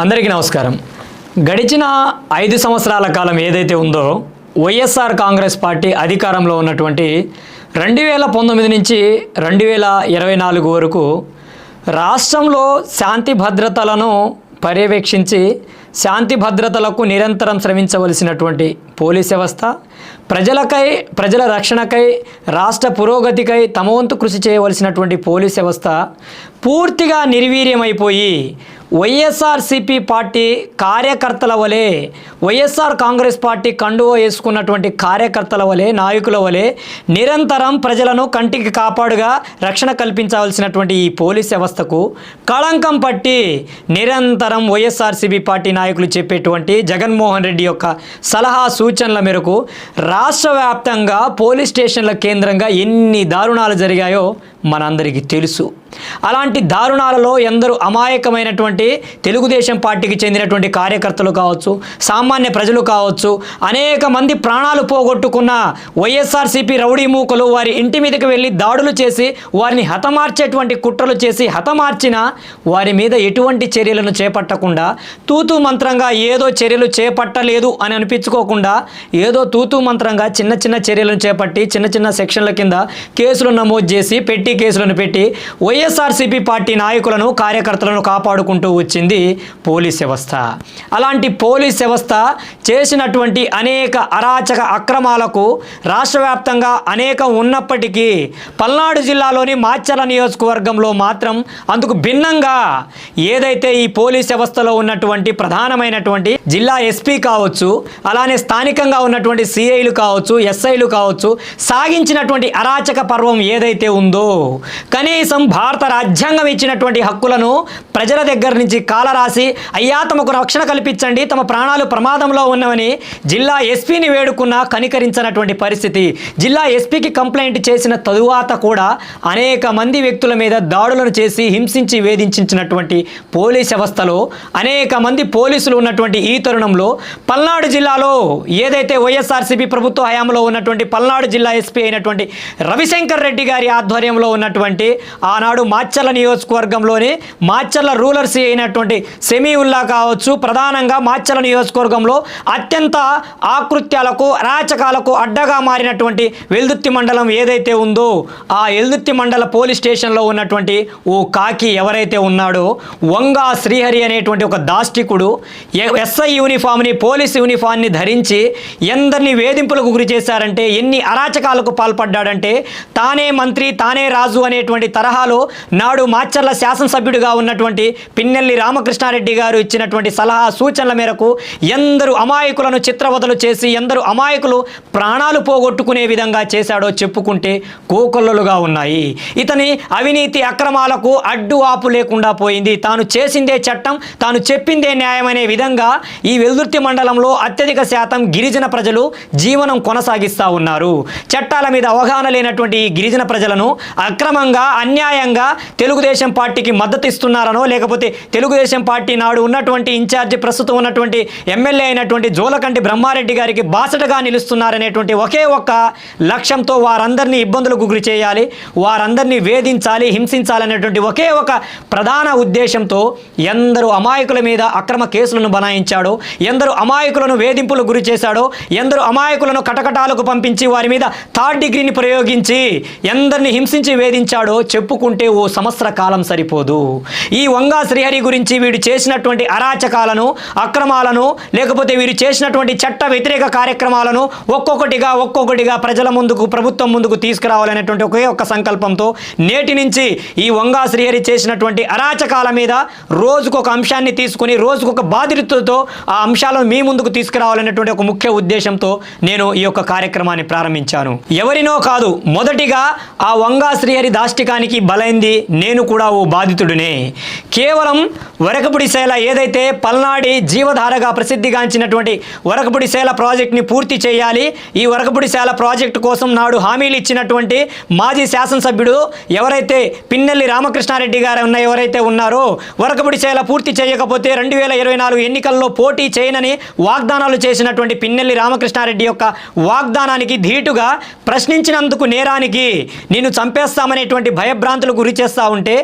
అందరికీ నమస్కారం. గడిచిన ఐదు సంవత్సరాల కాలం ఏదైతే ఉందో వైఎస్ఆర్ కాంగ్రెస్ పార్టీ అధికారంలో ఉన్నటువంటి రెండు వేల పంతొమ్మిది నుంచి రెండు వేల ఇరవై నాలుగు వరకు రాష్ట్రంలో శాంతి భద్రతలను పర్యవేక్షించి శాంతి భద్రతలకు నిరంతరం శ్రమించవలసినటువంటి పోలీస్ వ్యవస్థ ప్రజలకై ప్రజల రక్షణకై రాష్ట్ర పురోగతికై తమ వంతు కృషి చేయవలసినటువంటి పోలీస్ వ్యవస్థ పూర్తిగా నిర్వీర్యమైపోయి వైఎస్ఆర్సిపి పార్టీ కార్యకర్తల వలె వైఎస్ఆర్ కాంగ్రెస్ పార్టీ కండువ వేసుకున్నటువంటి కార్యకర్తల వలె నాయకుల వలె నిరంతరం ప్రజలను కంటికి కాపాడుగా రక్షణ కల్పించవలసినటువంటి ఈ పోలీస్ వ్యవస్థకు కళంకం పట్టి నిరంతరం వైఎస్ఆర్సిపి పార్టీ నాయకులు చెప్పేటువంటి జగన్మోహన్ రెడ్డి యొక్క సలహా సూచనల మేరకు రాష్ట్ర వ్యాప్తంగా పోలీస్ స్టేషన్ల కేంద్రంగా ఎన్ని దారుణాలు జరిగాయో మనందరికీ తెలుసు. అలాంటి దారుణాలలో ఎందరూ అమాయకమైనటువంటి తెలుగుదేశం పార్టీకి చెందినటువంటి కార్యకర్తలు కావచ్చు సామాన్య ప్రజలు కావచ్చు అనేక మంది ప్రాణాలు పోగొట్టుకున్న వైఎస్ఆర్సీపీ రౌడీ మూకలు వారి ఇంటి మీదకి వెళ్ళి దాడులు చేసి వారిని హతమార్చేటువంటి కుట్రలు చేసి హతమార్చిన వారి మీద ఎటువంటి చర్యలను చేపట్టకుండా తూతు మంత్రంగా ఏదో చర్యలు చేపట్టలేదు అని అనిపించుకోకుండా ఏదో తూతు మంత్రంగా చిన్న చిన్న చర్యలను చేపట్టి చిన్న చిన్న సెక్షన్ల కింద కేసులు నమోదు చేసి పెట్టి కేసులను పెట్టి వైఎస్ఆర్సీపీ పార్టీ నాయకులను కార్యకర్తలను కాపాడుకుంటూ వచ్చింది పోలీస్ వ్యవస్థ. అలాంటి పోలీస్ వ్యవస్థ చేసినటువంటి అనేక అరాచక అక్రమాలకు రాష్ట్ర వ్యాప్తంగా అనేక ఉన్నప్పటికీ పల్నాడు జిల్లాలోని మాచల నియోజకవర్గంలో మాత్రం అందుకు భిన్నంగా ఏదైతే ఈ పోలీస్ వ్యవస్థలో ఉన్నటువంటి ప్రధానమైనటువంటి జిల్లా ఎస్పీ కావచ్చు అలానే స్థానికంగా ఉన్నటువంటి సిఐలు కావచ్చు ఎస్ఐలు కావచ్చు సాగించినటువంటి అరాచక పర్వం ఏదైతే ఉందో కనీసం భారత రాజ్యాంగం ఇచ్చినటువంటి హక్కులను ప్రజల దగ్గర నుంచి కాలరాసి అయ్యా తమకు రక్షణ కల్పించండి తమ ప్రాణాలు ప్రమాదంలో ఉన్నవని జిల్లా ఎస్పీని వేడుకున్నా కనికరించినటువంటి పరిస్థితి. జిల్లా ఎస్పీకి కంప్లైంట్ చేసిన తరువాత కూడా అనేక మంది వ్యక్తుల మీద దాడులను చేసి హింసించి వేధించినటువంటి పోలీస్ వ్యవస్థలో అనేక మంది పోలీసులు ఉన్నటువంటి ఈ తరుణంలో పల్నాడు జిల్లాలో ఏదైతే వైఎస్ఆర్సీపీ ప్రభుత్వ హయాంలో ఉన్నటువంటి పల్నాడు జిల్లా ఎస్పీ అయినటువంటి రవిశంకర్ రెడ్డి గారి ఆధ్వర్యంలో ఉన్నటువంటి ఆనాడు మాచర్ల నియోజకవర్గంలోని మాచర్ల రూలర్స్ అయినటువంటి సెమీవుల్లా కావచ్చు ప్రధానంగా మాచర్ల నియోజకవర్గంలో అత్యంత ఆకృత్యాలకు అరాచకాలకు అడ్డగా మారినటువంటి వెల్దుర్తి మండలం ఏదైతే ఉందో ఆ ఎల్దుర్తి మండల పోలీస్ స్టేషన్లో ఉన్నటువంటి ఓ కాకి ఎవరైతే ఉన్నాడో వంగా శ్రీహరి అనేటువంటి ఒక దాష్టికుడు ఎస్ఐ యూనిఫామ్ని పోలీస్ యూనిఫామ్ని ధరించి ఎందరిని వేధింపులకు గురి చేశారంటే ఎన్ని అరాచకాలకు పాల్పడ్డాడంటే తానే మంత్రి తానే రాజు అనేటువంటి తరహాలో నాడు మాచర్ల శాసనసభ్యుడిగా ఉన్నటువంటి పిన్నెల్లి రామకృష్ణారెడ్డి గారు ఇచ్చినటువంటి సలహా సూచనల మేరకు ఎందరు అమాయకులను చిత్రవదలు చేసి ఎందరు అమాయకులు ప్రాణాలు పోగొట్టుకునే విధంగా చేశాడో చెప్పుకుంటే కోకొల్లలుగా ఉన్నాయి. ఇతని అవినీతి అక్రమాలకు అడ్డు ఆపు లేకుండా పోయింది. తాను చేసిందే చట్టం తాను చెప్పిందే న్యాయమనే విధంగా ఈ వెల్దుర్తి మండలంలో అత్యధిక శాతం గిరిజన ప్రజలు జీవనం కొనసాగిస్తూ ఉన్నారు. చట్టాల మీద అవగాహన లేనటువంటి ఈ గిరిజన ప్రజలను అక్రమంగా అన్యాయంగా తెలుగుదేశం పార్టీకి మద్దతు ఇస్తున్నారనో లేకపోతే తెలుగుదేశం పార్టీ నాడు ఉన్నటువంటి ఇన్ఛార్జి ప్రస్తుతం ఉన్నటువంటి ఎమ్మెల్యే అయినటువంటి జోలకంటి బ్రహ్మారెడ్డి గారికి బాసటగా నిలుస్తున్నారనేటువంటి ఒకే ఒక్క లక్ష్యంతో వారందరినీ ఇబ్బందులకు గురి చేయాలి వారందరినీ వేధించాలి హింసించాలనేటువంటి ఒకే ఒక ప్రధాన ఉద్దేశంతో ఎందరు అమాయకుల మీద అక్రమ కేసులను బనాయించాడో ఎందరు అమాయకులను వేధింపులకు గురి చేశాడో ఎందరు అమాయకులను కటకటాలకు పంపించి వారి మీద థర్డ్ డిగ్రీని ప్రయోగించి ఎందరిని హింసించి వేధించాడో చెప్పుకుంటే ఓ సంవత్సర కాలం సరిపోదు. ఈ వంగా శ్రీహరి గురించి వీడు చేసినటువంటి అరాచకాలను అక్రమాలను లేకపోతే వీరు చేసినటువంటి చట్ట వ్యతిరేక కార్యక్రమాలను ఒక్కొక్కటిగా ఒక్కొక్కటిగా ప్రజల ముందుకు ప్రభుత్వం ముందుకు తీసుకురావాలనేటువంటి ఒకే ఒక్క సంకల్పంతో నేటి నుంచి ఈ వంగా శ్రీహరి చేసినటువంటి అరాచకాల మీద రోజుకొక అంశాన్ని తీసుకుని రోజుకొక బాధితులతో ఆ అంశాలను మీ ముందుకు తీసుకురావాలనేటువంటి ఒక ముఖ్య ఉద్దేశంతో నేను ఈ యొక్క కార్యక్రమాన్ని ప్రారంభించాను. ఎవరినో కాదు మొదటిగా ఆ వంగా శ్రీహరి దాష్టికానికి బలైంది నేను కూడా ఓ బాధితుడినే. కేవలం వరకపుడి శైల ఏదైతే పల్నాడి జీవధారగా ప్రసిద్ధిగాంచినటువంటి వరకపుడి శైల ప్రాజెక్ట్ని పూర్తి చేయాలి ఈ వరకపుడి శైల ప్రాజెక్టు కోసం నాడు హామీలు ఇచ్చినటువంటి మాజీ శాసనసభ్యుడు ఎవరైతే పిన్నెల్లి రామకృష్ణారెడ్డి గారు ఉన్న ఎవరైతే ఉన్నారో వరకపుడి శైల పూర్తి చేయకపోతే రెండు వేల ఇరవై నాలుగు ఎన్నికల్లో పోటీ చేయనని వాగ్దానాలు చేసినటువంటి పిన్నెల్లి రామకృష్ణారెడ్డి యొక్క వాగ్దానానికి ధీటుగా ప్రశ్నించినందుకు నేరానికి నేను చంపేస్తామనేటువంటి భయభ్రాంతులకు గురి చేస్తూ ఉంటే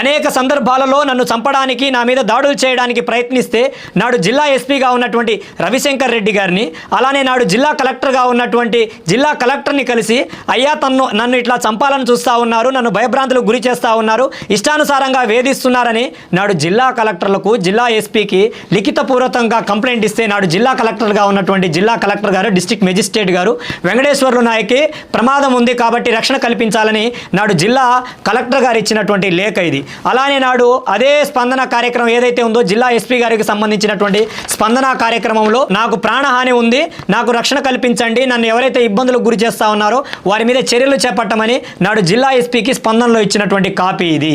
అనేక సందర్భాలలో నన్ను చంపడానికి చేయడానికి నా మీద దాడులు చేయడానికి ప్రయత్నిస్తే నాడు జిల్లా ఎస్పీగా ఉన్నటువంటి రవిశంకర్ రెడ్డి గారిని అలానే నాడు జిల్లా కలెక్టర్గా ఉన్నటువంటి జిల్లా కలెక్టర్ని కలిసి అయ్యా తన్ను నన్ను ఇట్లా చంపాలని చూస్తూ ఉన్నారు నన్ను భయభ్రాంతులకు గురి చేస్తూ ఉన్నారు ఇష్టానుసారంగా వేధిస్తున్నారని నాడు జిల్లా కలెక్టర్లకు జిల్లా ఎస్పీకి లిఖితపూర్వకంగా కంప్లైంట్ ఇస్తే నాడు జిల్లా కలెక్టర్గా ఉన్నటువంటి జిల్లా కలెక్టర్ గారు డిస్ట్రిక్ట్ మెజిస్ట్రేట్ గారు వెంకటేశ్వర్లు నాయకి ప్రమాదం ఉంది కాబట్టి రక్షణ కల్పించాలని నాడు జిల్లా కలెక్టర్ గారు ఇచ్చినటువంటి లేఖ ఇది. అలానే నాడు అదే స్పందన కార్యక్రమం ఏదైతే ఉందో జిల్లా ఎస్పీ గారికి సంబంధించినటువంటి స్పందన కార్యక్రమంలో నాకు ప్రాణహాని ఉంది నాకు రక్షణ కల్పించండి నన్ను ఎవరైతే ఇబ్బందులకు గురి చేస్తా ఉన్నారో వారి మీద చర్యలు చేపట్టమని నాడు జిల్లా ఎస్పీకి స్పందనలో ఇచ్చినటువంటి కాపీ ఇది.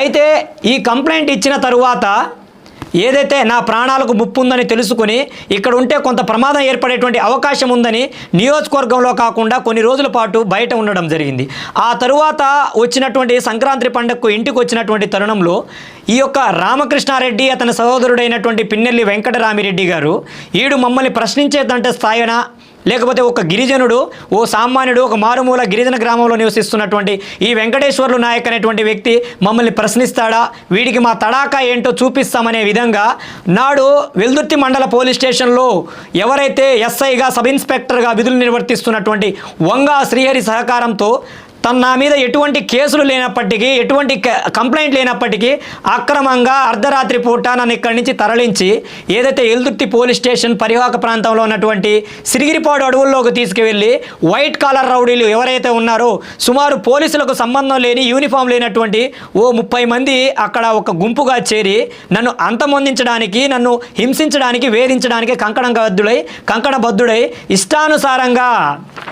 అయితే ఈ కంప్లైంట్ ఇచ్చిన తరువాత ఏదైతే నా ప్రాణాలకు ముప్పు ఉందని తెలుసుకుని ఇక్కడ ఉంటే కొంత ప్రమాదం ఏర్పడేటువంటి అవకాశం ఉందని నియోజకవర్గంలో కాకుండా కొన్ని రోజుల పాటు బయట ఉండడం జరిగింది. ఆ తరువాత వచ్చినటువంటి సంక్రాంతి పండుగకు ఇంటికి వచ్చినటువంటి తరుణంలో ఈ యొక్క రామకృష్ణారెడ్డి అతని సహోదరుడైనటువంటి పిన్నెల్లి వెంకటరామిరెడ్డి గారు ఈడు మమ్మల్ని ప్రశ్నించేదంటే స్థాయిన లేకపోతే ఒక గిరిజనుడు ఓ సామాన్యుడు ఒక మారుమూల గిరిజన గ్రామంలో నివసిస్తున్నటువంటి ఈ వెంకటేశ్వర్లు నాయక్ అనేటువంటి వ్యక్తి మమ్మల్ని ప్రశ్నిస్తాడా? వీడికి మా తడాకా ఏంటో చూపిస్తామనే విధంగా నాడు వెల్దుర్తి మండల పోలీస్ స్టేషన్లో ఎవరైతే ఎస్ఐగా సబ్ ఇన్స్పెక్టర్గా విధులు నిర్వర్తిస్తున్నటువంటి వంగా శ్రీహరి సహకారంతో తన నా మీద ఎటువంటి కేసులు లేనప్పటికీ ఎటువంటి క- కంప్లైంట్ లేనప్పటికీ అక్రమంగా అర్ధరాత్రి పూట నన్ను ఇక్కడి నుంచి తరలించి ఏదైతే ఎల్దుర్తి పోలీస్ స్టేషన్ పరివాహక ప్రాంతంలో ఉన్నటువంటి సిరిగిరిపాడు అడవుల్లోకి తీసుకువెళ్ళి వైట్ కాలర్ రౌడీలు ఎవరైతే ఉన్నారో సుమారు పోలీసులకు సంబంధం లేని యూనిఫామ్ లేనటువంటి ఓ ముప్పై మంది అక్కడ ఒక గుంపుగా చేరి నన్ను అంతమొందించడానికి నన్ను హింసించడానికి వేధించడానికి కంకణబద్ధుడై కంకణబద్ధుడై ఇష్టానుసారంగా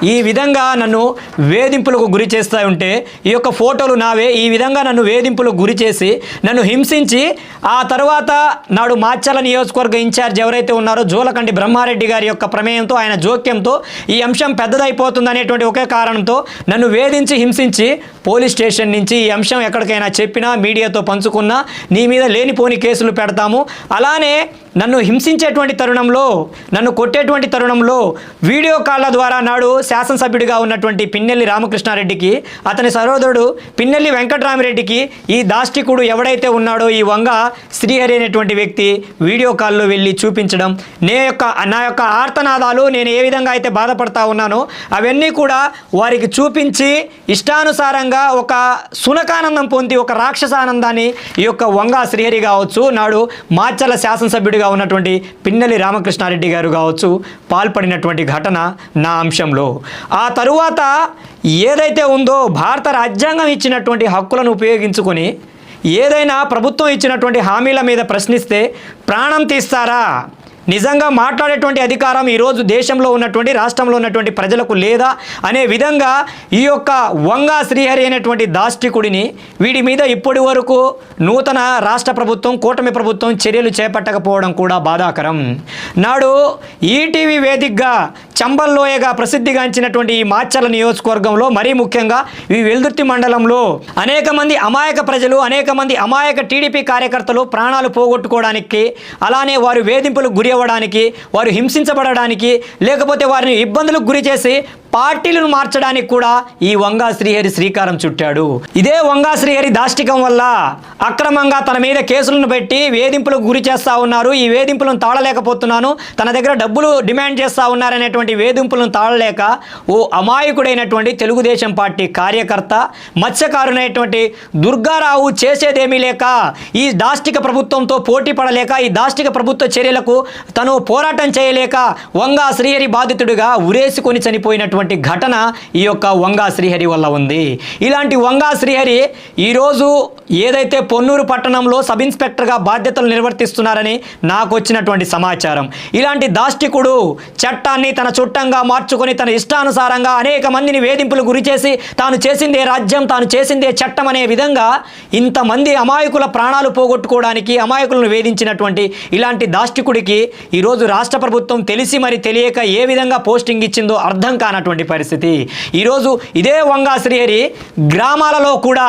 ఈ విధంగా నన్ను వేధింపులకు గురి చేస్తూ ఉంటే ఈ యొక్క ఫోటోలు నావే. ఈ విధంగా నన్ను వేధింపులకు గురి చేసి నన్ను హింసించి ఆ తర్వాత నాడు మాచర్ల నియోజకవర్గ ఇన్ఛార్జ్ ఎవరైతే ఉన్నారో జోలకంటి బ్రహ్మారెడ్డి గారి యొక్క ప్రమేయంతో ఆయన జోక్యంతో ఈ అంశం పెద్దదైపోతుంది అనేటువంటి ఒకే కారణంతో నన్ను వేధించి హింసించి పోలీస్ స్టేషన్ నుంచి ఈ అంశం ఎక్కడికైనా చెప్పినా మీడియాతో పంచుకున్నా నీ మీద లేనిపోని కేసులు పెడతాము. అలానే నన్ను హింసించేటువంటి తరుణంలో నన్ను కొట్టేటువంటి తరుణంలో వీడియో కాళ్ళ ద్వారా నాడు శాసనసభ్యుడిగా ఉన్నటువంటి పిన్నెల్లి రామకృష్ణారెడ్డికి అతని సహోదరుడు పిన్నెల్లి వెంకటరామిరెడ్డికి ఈ దాష్టికుడు ఎవడైతే ఉన్నాడో ఈ వంగ శ్రీహరి అనేటువంటి వ్యక్తి వీడియో కాల్లో వెళ్ళి చూపించడం నే యొక్క నా యొక్క ఆర్తనాదాలు నేను ఏ విధంగా అయితే బాధపడతా ఉన్నానో అవన్నీ కూడా వారికి చూపించి ఇష్టానుసారంగా ఒక సునకానందం పొంది ఒక రాక్షసానందాన్ని ఈ యొక్క వంగ శ్రీహరి కావచ్చు నాడు మాచల శాసనసభ్యుడిగా ఉన్నటువంటి పిన్నెల్లి రామకృష్ణారెడ్డి గారు కావచ్చు పాల్పడినటువంటి ఘటన నా అంశంలో. ఆ తరువాత ఏదైతే ఉందో భారత రాజ్యాంగం ఇచ్చినటువంటి హక్కులను ఉపయోగించుకొని ఏదైనా ప్రభుత్వం ఇచ్చినటువంటి హామీల మీద ప్రశ్నిస్తే ప్రాణం తీస్తారా? నిజంగా మాట్లాడేటువంటి అధికారం ఈరోజు దేశంలో ఉన్నటువంటి రాష్ట్రంలో ఉన్నటువంటి ప్రజలకు లేదా? అనే విధంగా ఈ యొక్క వంగా శ్రీహరి అనేటువంటి దాష్టికుడిని వీడి మీద ఇప్పటి వరకు నూతన రాష్ట్ర ప్రభుత్వం కూటమి ప్రభుత్వం చర్యలు చేపట్టకపోవడం కూడా బాధాకరం. నాడు ఈటీవీ వేదికగా చంబల్లోయగా ప్రసిద్ధిగాంచినటువంటి ఈ మాచర్ల నియోజకవర్గంలో మరీ ముఖ్యంగా ఈ వెల్దుర్తి మండలంలో అనేక మంది అమాయక ప్రజలు అనేక మంది అమాయక టీడీపీ కార్యకర్తలు ప్రాణాలు పోగొట్టుకోవడానికి అలానే వారు వేధింపులకు గురి అవ్వడానికి వారు హింసించబడడానికి లేకపోతే వారిని ఇబ్బందులకు గురి చేసి పార్టీలను మార్చడానికి కూడా ఈ వంగా శ్రీహరి శ్రీకారం చుట్టాడు. ఇదే వంగా శ్రీహరి దాష్టికం వల్ల అక్రమంగా తన మీద కేసులను పెట్టి వేధింపులకు గురి చేస్తా ఉన్నారు. ఈ వేధింపులను తాళలేకపోతున్నాను. తన దగ్గర డబ్బులు డిమాండ్ చేస్తా ఉన్నారనేటువంటి వేధింపులను తాళలేక ఓ అమాయకుడైనటువంటి తెలుగుదేశం పార్టీ కార్యకర్త మత్స్యకారునైనటువంటి దుర్గారావు చేసేదేమీ లేక ఈ దాష్టిక ప్రభుత్వంతో పోటీ పడలేక ఈ దాష్టిక ప్రభుత్వ చర్యలకు తను పోరాటం చేయలేక వంగా శ్రీహరి బాధితుడిగా ఉరేసుకొని చనిపోయినటువంటి ఘటన ఈ యొక్క వంగా శ్రీహరి వల్ల ఉంది. ఇలాంటి వంగా శ్రీహరి ఈరోజు ఏదైతే పొన్నూరు పట్టణంలో సబ్ ఇన్స్పెక్టర్గా బాధ్యతలు నిర్వర్తిస్తున్నారని నాకు వచ్చినటువంటి సమాచారం. ఇలాంటి దాష్టికుడు చట్టాన్ని తన చుట్టంగా మార్చుకొని తన ఇష్టానుసారంగా అనేక మందిని వేధింపులు గురి చేసి తాను చేసిందే రాజ్యం తాను చేసిందే చట్టం అనే విధంగా ఇంతమంది అమాయకుల ప్రాణాలు పోగొట్టుకోవడానికి అమాయకులను వేధించినటువంటి ఇలాంటి దాష్టికుడికి ఈరోజు రాష్ట్ర ప్రభుత్వం తెలిసి మరి తెలియక ఏ విధంగా పోస్టింగ్ ఇచ్చిందో అర్థం కానటువంటి ఉన్నటువంటి పరిస్థితి. ఈరోజు ఇదే వంగా శ్రీహరి గ్రామాలలో కూడా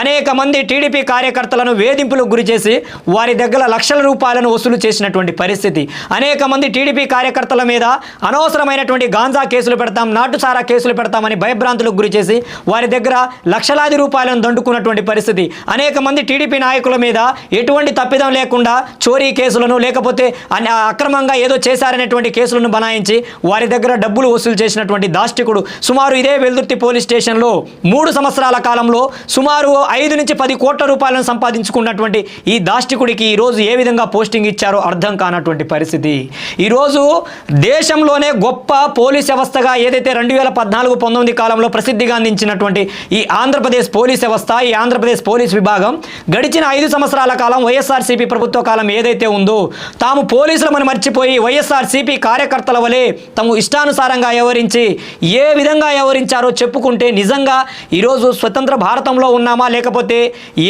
అనేక మంది టీడీపీ కార్యకర్తలను వేధింపులకు గురి చేసి వారి దగ్గర లక్షల రూపాయలను వసూలు చేసినటువంటి పరిస్థితి. అనేక మంది టీడీపీ కార్యకర్తల మీద అనవసరమైనటువంటి గాంజా కేసులు పెడతాం నాటుసారా కేసులు పెడతామని భయభ్రాంతులకు గురి చేసి వారి దగ్గర లక్షలాది రూపాయలను దండుకున్నటువంటి పరిస్థితి. అనేక మంది టీడీపీ నాయకుల మీద ఎటువంటి తప్పిదం లేకుండా చోరీ కేసులను లేకపోతే అక్రమంగా ఏదో చేశారనేటువంటి కేసులను బనాయించి వారి దగ్గర డబ్బులు వసూలు చేసినటువంటి దాష్టికుడు సుమారు ఇదే వెల్దుర్తి పోలీస్ స్టేషన్లో మూడు సంవత్సరాల కాలంలో సుమారు ఐదు నుంచి పది కోట్ల రూపాయలను సంపాదించుకున్నటువంటి ఈ దాష్టికుడికి ఈరోజు ఏ విధంగా పోస్టింగ్ ఇచ్చారో అర్థం కానటువంటి పరిస్థితి. ఈరోజు దేశంలోనే గొప్ప పోలీస్ వ్యవస్థగా ఏదైతే రెండు వేల పద్నాలుగు పంతొమ్మిది కాలంలో ప్రసిద్ధిగా అందించినటువంటి ఈ ఆంధ్రప్రదేశ్ పోలీస్ వ్యవస్థ ఈ ఆంధ్రప్రదేశ్ పోలీస్ విభాగం గడిచిన ఐదు సంవత్సరాల కాలం వైఎస్ఆర్సీపీ ప్రభుత్వ కాలం ఏదైతే ఉందో తాము పోలీసులమని మర్చిపోయి వైఎస్ఆర్సీపీ కార్యకర్తల వలె తమ ఇష్టానుసారంగా వ్యవహరించి ఏ విధంగా వ్యవహరించారో చెప్పుకుంటే నిజంగా ఈరోజు స్వతంత్ర భారతంలో ఉన్నామా? లేకపోతే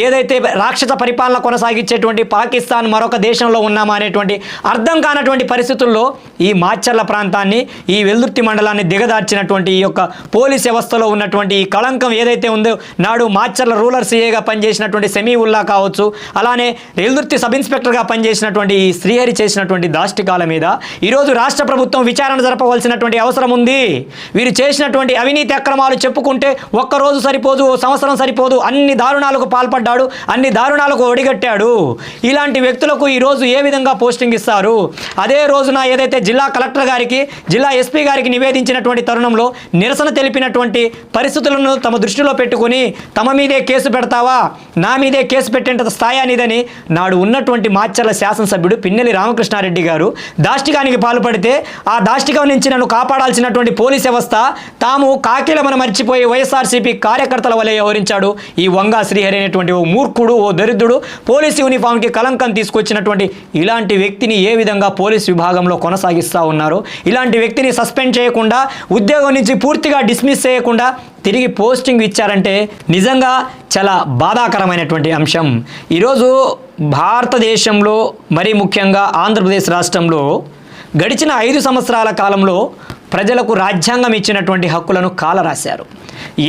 ఏదైతే రాక్షస పరిపాలన కొనసాగించేటువంటి పాకిస్తాన్ మరొక దేశంలో ఉన్నామా? అనేటువంటి అర్థం కానటువంటి పరిస్థితుల్లో ఈ మాచర్ల ప్రాంతాన్ని ఈ వెల్దుర్తి మండలాన్ని దిగదార్చినటువంటి ఈ యొక్క పోలీస్ వ్యవస్థలో ఉన్నటువంటి ఈ కళంకం ఏదైతే ఉందో నాడు మాచర్ల రూరల్ సీఏగా పనిచేసినటువంటి సెమీ ఉల్లా కావచ్చు అలానే వెల్దుర్తి సబ్ ఇన్స్పెక్టర్గా పనిచేసినటువంటి ఈ శ్రీహరి చేసినటువంటి దాష్టికాల మీద ఈరోజు రాష్ట్ర ప్రభుత్వం విచారణ జరపవలసినటువంటి అవసరం ఉంది. వీరు చేసినటువంటి అవినీతి అక్రమాలు చెప్పుకుంటే ఒక్కరోజు సరిపోదు ఓ సంవత్సరం సరిపోదు అన్ని దారుణాలకు పాల్పడ్డాడు అన్ని దారుణాలకు ఒడిగట్టాడు. ఇలాంటి వ్యక్తులకు ఈరోజు ఏ విధంగా పోస్టింగ్ ఇస్తారు? అదే రోజున ఏదైతే జిల్లా కలెక్టర్ గారికి జిల్లా ఎస్పీ గారికి నివేదించినటువంటి తరుణంలో నిరసన తెలిపినటువంటి పరిస్థితులను తమ దృష్టిలో పెట్టుకుని తమ మీదే కేసు పెడతావా? నా మీదే కేసు పెట్టేంత స్థాయి అనేదని నాడు ఉన్నటువంటి మాచర్ల శాసనసభ్యుడు పిన్నెలి రామకృష్ణారెడ్డి గారు దాష్టికానికి పాల్పడితే ఆ దాష్టికం నుంచి నన్ను కాపాడాల్సినటువంటి పోలీసు వ్యవస్థ తాము కాకీలమని మర్చిపోయి వైఎస్ఆర్సీపీ కార్యకర్తల వలె వ్యవహరించాడు. ఈ వంగా శ్రీహరి అనేటువంటి ఓ మూర్ఖుడు ఓ దరిద్రుడు పోలీస్ యూనిఫామ్కి కలంకం తీసుకొచ్చినటువంటి ఇలాంటి వ్యక్తిని ఏ విధంగా పోలీస్ విభాగంలో కొనసాగిస్తూ ఉన్నారు? ఇలాంటి వ్యక్తిని సస్పెండ్ చేయకుండా ఉద్యోగం నుంచి పూర్తిగా డిస్మిస్ చేయకుండా తిరిగి పోస్టింగ్ ఇచ్చారంటే నిజంగా చాలా బాధాకరమైనటువంటి అంశం. ఈరోజు భారతదేశంలో మరీ ముఖ్యంగా ఆంధ్రప్రదేశ్ రాష్ట్రంలో గడిచిన ఐదు సంవత్సరాల కాలంలో ప్రజలకు రాజ్యాంగం ఇచ్చినటువంటి హక్కులను కాలరాశారు.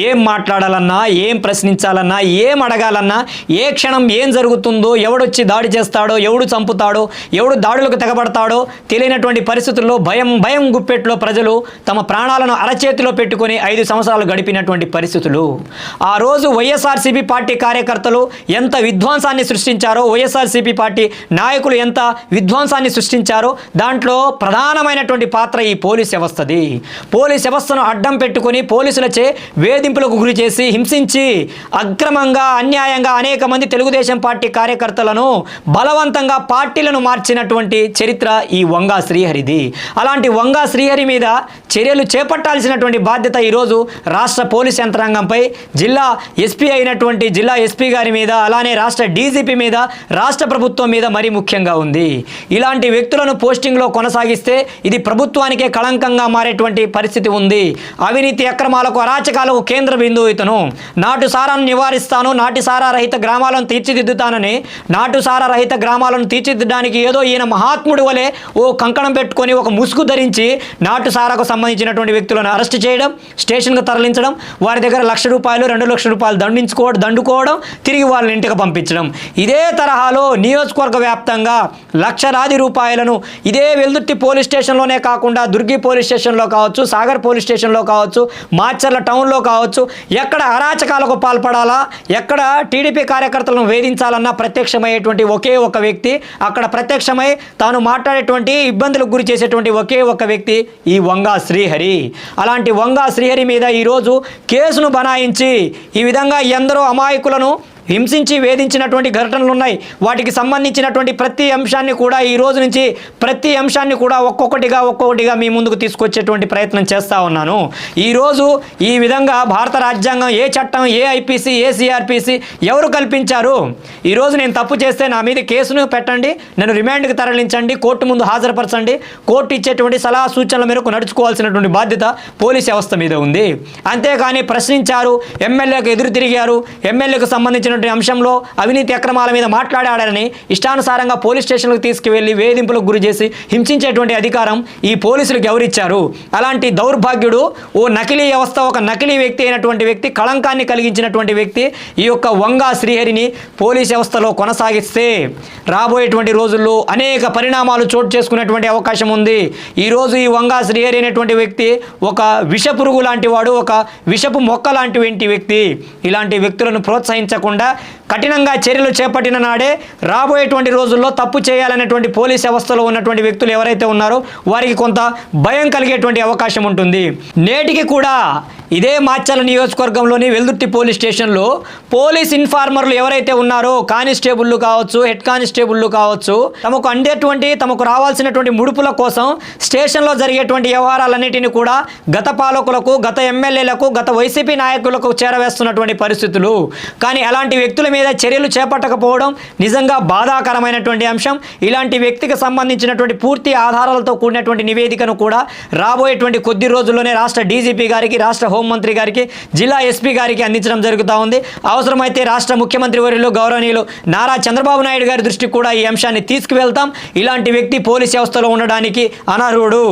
ఏం మాట్లాడాలన్నా ఏం ప్రశ్నించాలన్నా ఏం అడగాలన్నా ఏ క్షణం ఏం జరుగుతుందో ఎవడొచ్చి దాడి చేస్తాడో ఎవడు చంపుతాడో ఎవడు దాడులకు తెగబడతాడో తెలియనటువంటి పరిస్థితుల్లో భయం భయం గుప్పెట్లో ప్రజలు తమ ప్రాణాలను అరచేతిలో పెట్టుకొని ఐదు సంవత్సరాలు గడిపినటువంటి పరిస్థితులు. ఆ రోజు వైఎస్ఆర్సీపీ పార్టీ కార్యకర్తలు ఎంత విధ్వంసాన్ని సృష్టించారో వైఎస్ఆర్సీపీ పార్టీ నాయకులు ఎంత విధ్వంసాన్ని సృష్టించారో దాంట్లో ప్రధానమైనటువంటి పాత్ర ఈ పోలీస్ వ్యవస్థది. పోలీస్ వ్యవస్థను అడ్డం పెట్టుకొని పోలీసులచే వేధింపులకు గురి చేసి హింసించి అక్రమంగా అన్యాయంగా అనేక మంది తెలుగుదేశం పార్టీ కార్యకర్తలను బలవంతంగా పార్టీలను మార్చినటువంటి చరిత్ర ఈ వంగా శ్రీహరిది. అలాంటి వంగా శ్రీహరి మీద చర్యలు చేపట్టాల్సినటువంటి బాధ్యత ఈరోజు రాష్ట్ర పోలీస్ యంత్రాంగంపై జిల్లా ఎస్పీ అయినటువంటి జిల్లా ఎస్పీ గారి మీద అలానే రాష్ట్ర డీజీపీ మీద రాష్ట్ర ప్రభుత్వం మీద మరీ ముఖ్యంగా ఉంది. ఇలాంటి వ్యక్తులను పోస్టింగ్లో కొనసాగిస్తే ఇది ప్రభుత్వానికే కళంకంగా మారేటువంటి పరిస్థితి ఉంది. అవినీతి అక్రమాలకు అరాచకాలకు కేంద్ర బిందువు ఇతను నాటుసారాన్ని నివారిస్తాను నాటిసారా రహిత గ్రామాలను తీర్చిదిద్దుతానని నాటుసారా రహిత గ్రామాలను తీర్చిదిద్దడానికి ఏదో ఈయన మహాత్ముడు వలె ఓ కంకణం పెట్టుకొని ఒక ముసుగు ధరించి నాటుసారాకు సంబంధించినటువంటి వ్యక్తులను అరెస్ట్ చేయడం స్టేషన్కు తరలించడం వారి దగ్గర లక్ష రూపాయలు రెండు లక్షల రూపాయలు దండించుకోవడం దండుకోవడం తిరిగి వాళ్ళని ఇంటికి పంపించడం ఇదే తరహాలో నియోజకవర్గ వ్యాప్తంగా లక్షలాది రూపాయలను ఇదే వెల్దుర్తి పోలీస్ స్టేషన్లోనే కాకుండా దుర్గి పోలీస్ స్టేషన్లో కావచ్చు సాగర్ పోలీస్ స్టేషన్లో కావచ్చు మాచర్ల టౌన్లో కావచ్చు ఎక్కడ అరాచకాలకు పాల్పడాలా ఎక్కడ టీడీపీ కార్యకర్తలను వేధించాలన్నా ప్రత్యక్షమయ్యేటువంటి ఒకే ఒక వ్యక్తి అక్కడ ప్రత్యక్షమై తాను మాట్లాడేటువంటి ఇబ్బందులకు గురి చేసేటువంటి ఒకే ఒక వ్యక్తి ఈ వంగా శ్రీహరి. అలాంటి వంగా శ్రీహరి మీద ఈరోజు కేసును బనాయించి ఈ విధంగా ఎందరో అమాయకులను హింసించి వేధించినటువంటి ఘటనలు ఉన్నాయి. వాటికి సంబంధించినటువంటి ప్రతి అంశాన్ని కూడా ఈ రోజు నుంచి ప్రతి అంశాన్ని కూడా ఒక్కొక్కటిగా ఒక్కొక్కటిగా మీ ముందుకు తీసుకొచ్చేటువంటి ప్రయత్నం చేస్తూ ఉన్నాను. ఈరోజు ఈ విధంగా భారత రాజ్యాంగం ఏ చట్టం ఏ ఐపీసీ ఏ సిఆర్పిసి ఎవరు కల్పించారు? ఈరోజు నేను తప్పు చేస్తే నా మీద కేసును పెట్టండి నన్ను రిమాండ్కి తరలించండి కోర్టు ముందు హాజరుపరచండి కోర్టు ఇచ్చేటువంటి సలహా సూచనల మేరకు నడుచుకోవాల్సినటువంటి బాధ్యత పోలీస్ వ్యవస్థ మీద ఉంది. అంతేకాని ప్రశ్నించారు ఎమ్మెల్యేకు ఎదురు తిరిగారు ఎమ్మెల్యేకు సంబంధించినటువంటి సంబంధించినటువంటి అంశంలో అవినీతి అక్రమాల మీద మాట్లాడాడని ఇష్టానుసారంగా పోలీస్ స్టేషన్లకు తీసుకువెళ్ళి వేధింపులకు గురి చేసి హింసించేటువంటి అధికారం ఈ పోలీసులకు ఎవరిచ్చారు? అలాంటి దౌర్భాగ్యుడు ఓ నకిలీ వ్యవస్థ ఒక నకిలీ వ్యక్తి అయినటువంటి వ్యక్తి కళంకాన్ని కలిగించినటువంటి వ్యక్తి ఈ యొక్క వంగా శ్రీహరిని పోలీస్ వ్యవస్థలో కొనసాగిస్తే రాబోయేటువంటి రోజుల్లో అనేక పరిణామాలు చోటు చేసుకునేటువంటి అవకాశం ఉంది. ఈరోజు ఈ వంగా శ్రీహరి అనేటువంటి వ్యక్తి ఒక విషపురుగు లాంటి వాడు ఒక విషపు మొక్క లాంటి వ్యక్తి. ఇలాంటి వ్యక్తులను ప్రోత్సహించకుండా కఠినంగా చర్యలు చేపట్టిన నాడే రాబోయేటువంటి రోజుల్లో తప్పు చేయాలనేటువంటి పోలీస్ వ్యవస్థలో ఉన్నటువంటి వ్యక్తులు ఎవరైతే ఉన్నారో వారికి కొంత భయం కలిగేటువంటి అవకాశం ఉంటుంది. నేటికి కూడా ఇదే మాచర్ల నియోజకవర్గంలోని వెల్దుర్తి పోలీస్ స్టేషన్లో పోలీస్ ఇన్ఫార్మర్లు ఎవరైతే ఉన్నారో కానిస్టేబుల్లు కావచ్చు హెడ్ కానిస్టేబుల్లు కావచ్చు తమకు అందేటువంటి తమకు రావాల్సినటువంటి ముడుపుల కోసం స్టేషన్లో జరిగేటువంటి వ్యవహారాలన్నిటిని కూడా గత పాలకులకు గత ఎమ్మెల్యేలకు గత వైసీపీ నాయకులకు చేరవేస్తున్నటువంటి పరిస్థితులు. కానీ అలాంటి వ్యక్తుల మీద చర్యలు చేపట్టకపోవడం నిజంగా బాధాకరమైనటువంటి అంశం. ఇలాంటి వ్యక్తికి సంబంధించినటువంటి పూర్తి ఆధారాలతో కూడినటువంటి నివేదికను కూడా రాబోయేటువంటి కొద్ది రోజుల్లోనే రాష్ట్ర డీజీపీ గారికి రాష్ట్ర హోంమంత్రి గారికి జిల్లా ఎస్పీ గారికి అందించడం జరుగుతూ ఉంది. అవసరమైతే రాష్ట్ర ముఖ్యమంత్రి వర్యులు గౌరవనీయులు నారా చంద్రబాబు నాయుడు గారి దృష్టికి కూడా ఈ అంశాన్ని తీసుకువెళ్తాం. ఇలాంటి వ్యక్తి పోలీస్ వ్యవస్థలో ఉండడానికి అనర్హుడు.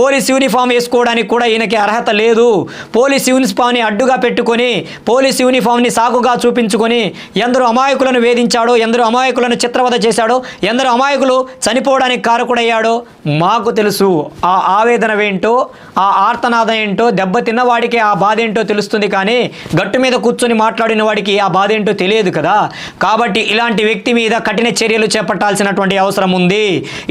పోలీస్ యూనిఫామ్ వేసుకోవడానికి కూడా ఈయనకి అర్హత లేదు. పోలీస్ యూనిఫామ్ని అడ్డుగా పెట్టుకొని పోలీస్ యూనిఫామ్ని సాకుగా చూపించుకొని ఎందరో అమాయకులను వేధించాడో ఎందరో అమాయకులను చిత్రవద చేశాడో ఎందరో అమాయకులు చనిపోవడానికి కారకుడయ్యాడో మాకు తెలుసు. ఆ ఆవేదన ఏంటో ఆ ఆర్తనాదం ఏంటో దెబ్బతిన్న వాడికి ఆ బాధ ఏంటో తెలుస్తుంది కానీ గట్టు మీద కూర్చొని మాట్లాడిన వాడికి ఆ బాధ ఏంటో తెలియదు కదా. కాబట్టి ఇలాంటి వ్యక్తి మీద కఠిన చర్యలు చేపట్టాల్సినటువంటి అవసరం ఉంది.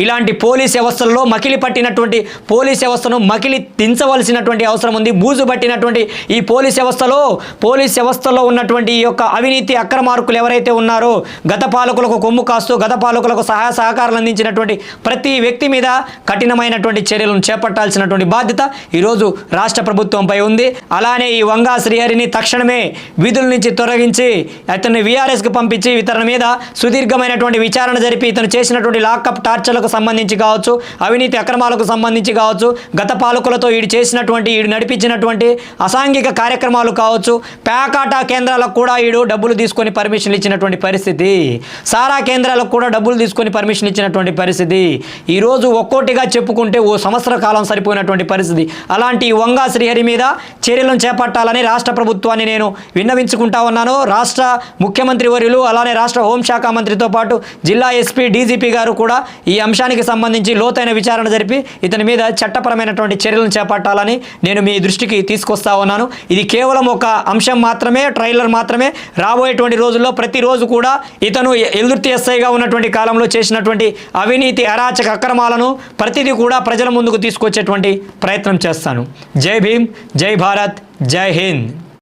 ఇలాంటి పోలీస్ వ్యవస్థల్లో మకిలి పట్టినటువంటి పోలీస్ వ్యవస్థను మకిలి దించవలసినటువంటి అవసరం ఉంది. బూజు పట్టినటువంటి ఈ పోలీస్ వ్యవస్థలో పోలీస్ వ్యవస్థలో ఉన్నటువంటి ఈ యొక్క అవినీతి అక్రమార్కులు ఎవరైతే ఉన్నారో గత పాలకులకు కొమ్ము కాస్తూ గత పాలకులకు సహాయ సహకారాలు అందించినటువంటి ప్రతి వ్యక్తి మీద కఠినమైనటువంటి చర్యలను చేపట్టాల్సినటువంటి బాధ్యత ఈరోజు రాష్ట్ర ప్రభుత్వంపై ఉంది. అలానే ఈ వంగా శ్రీహరిని తక్షణమే విధుల నుంచి తొలగించి అతన్ని వీఆర్ఎస్కి పంపించి ఇతని మీద సుదీర్ఘమైనటువంటి విచారణ జరిపి ఇతను చేసినటువంటి లాకప్ టార్చర్లకు సంబంధించి కావచ్చు అవినీతి అక్రమాలకు సంబంధించి కావచ్చు గత పాలకులతో ఈడు చేసినటువంటి ఈడు నడిపించినటువంటి అసాంఘిక కార్యక్రమాలు కావచ్చు పేకాటా కేంద్రాలకు కూడా ఈడు డబ్బులు తీసుకొని పర్మిషన్ ఇచ్చినటువంటి పరిస్థితి. సారా కేంద్రాలకు కూడా డబ్బులు తీసుకొని పర్మిషన్ ఇచ్చినటువంటి పరిస్థితి. ఈరోజు ఒక్కోటిగా చెప్పుకుంటే ఓ సంవత్సర కాలం సరిపోయినటువంటి పరిస్థితి. అలాంటి వంగ వంగా శ్రీహరి మీద చర్యలను చేపట్టాలని రాష్ట్ర ప్రభుత్వాన్ని నేను విన్నవించుకుంటా ఉన్నాను. రాష్ట్ర ముఖ్యమంత్రి వర్యులు అలానే రాష్ట్ర హోంశాఖ మంత్రితో పాటు జిల్లా ఎస్పీ డీజీపీ గారు కూడా ఈ అంశానికి సంబంధించి లోతైన విచారణ జరిపి ఇతని మీద చట్టపరమైనటువంటి చర్యలను చేపట్టాలని నేను మీ దృష్టికి తీసుకొస్తా ఉన్నాను. ఇది కేవలం ఒక అంశం మాత్రమే ట్రైలర్ మాత్రమే. రాబోయేటువంటి రోజుల్లో ప్రతిరోజు కూడా ఇతను ఎదుర్తి ఎస్ఐగా ఉన్నటువంటి కాలంలో చేసినటువంటి అవినీతి అరాచక అక్రమాలను ప్రతిదీ కూడా ప్రజల ముందుకు తీసుకొచ్చేటువంటి ప్రయత్నం చేస్తాను. జై భీమ్ జై భారత్ జై హింద్.